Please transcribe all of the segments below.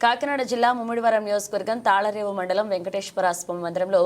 కాకినాడ జిల్లా ముమ్మిడివరం నియోజకవర్గం తాళరేవు మండలం వెంకటేశ్వర స్వామి మందిరంలో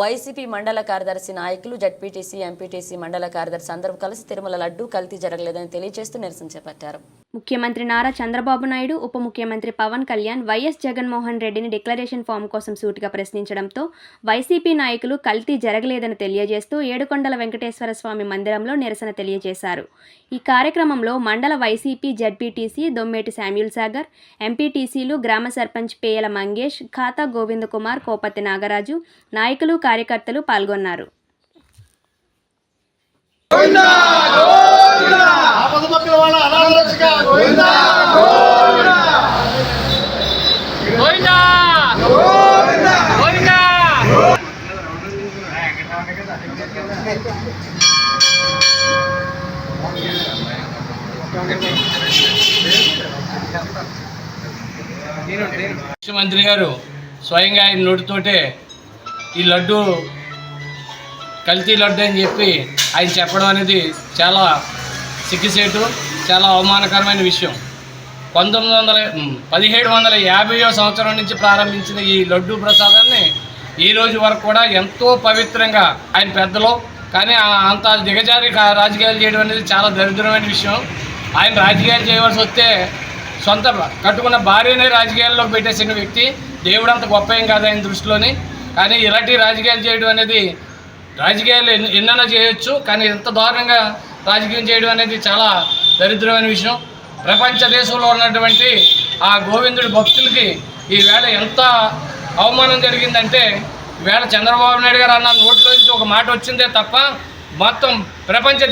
వైసీపీ మండల కార్యదర్శి నాయకులు జడ్పీటీసీ ఎంపీటీసీ మండల కార్యదర్శి అందరూ కలిసి తిరుమల లడ్డూ కల్తీ జరగలేదని తెలియజేస్తూ నిరసన చేపట్టారు. ముఖ్యమంత్రి నారా చంద్రబాబు నాయుడు ఉప ముఖ్యమంత్రి పవన్ కళ్యాణ్ వైఎస్ జగన్మోహన్ రెడ్డిని డిక్లరేషన్ ఫామ్ కోసం సూటిగా ప్రశ్నించడంతో వైసీపీ నాయకులు కల్తీ జరగలేదని తెలియజేస్తూ ఏడుకొండల వెంకటేశ్వర స్వామి మందిరంలో నిరసన తెలియజేశారు. ఈ కార్యక్రమంలో మండల YCP ZPTC Dommeti Samuel Sagar ఎంపీటీసీలు గ్రామ సర్పంచ్ పేయల మంగేష్ ఖాతా గోవిందకుమార్ కోపతి నాగరాజు నాయకులు కార్యకర్తలు పాల్గొన్నారు. ముఖ్యమంత్రి గారు స్వయంగా ఆయన నోటితోటే ఈ లడ్డు కల్తీ లడ్డు అని చెప్పి ఆయన చెప్పడం అనేది చాలా సిగ్గుసేటు చాలా అవమానకరమైన విషయం. పంతొమ్మిది వందల పదిహేడు వందల యాభైయో సంవత్సరం నుంచి ప్రారంభించిన ఈ లడ్డు ప్రసాదాన్ని ఈ రోజు వరకు కూడా ఎంతో పవిత్రంగా ఆయన పెద్దలు కానీ అంత దిగజారి కా- రాజకీయాలు చేయడం అనేది చాలా దరిద్రమైన విషయం. ఆయన రాజకీయాలు చేయవలసి వస్తే సొంత కట్టుకున్న భార్యనే రాజకీయాల్లోకి పెట్టేసిన వ్యక్తి. దేవుడు అంత గొప్ప ఏం కాదు ఆయన దృష్టిలోని. కానీ ఇలాంటి రాజకీయాలు చేయడం అనేది రాజకీయాలు ఎన్ని- ఎన్నైనా చేయొచ్చు కానీ ఎంత దారుణంగా రాజకీయం చేయడం అనేది చాలా దరిద్రమైన విషయం. ప్రపంచ దేశంలో ఉన్నటువంటి ఆ గోవిందుడి భక్తులకి ఈవేళ ఎంత అవమానం జరిగిందంటే వేళ చంద్రబాబు నాయుడు గారు అన్న నోట్లోంచి ఒక మాట వచ్చిందే తప్ప మొత్తం ప్రపంచ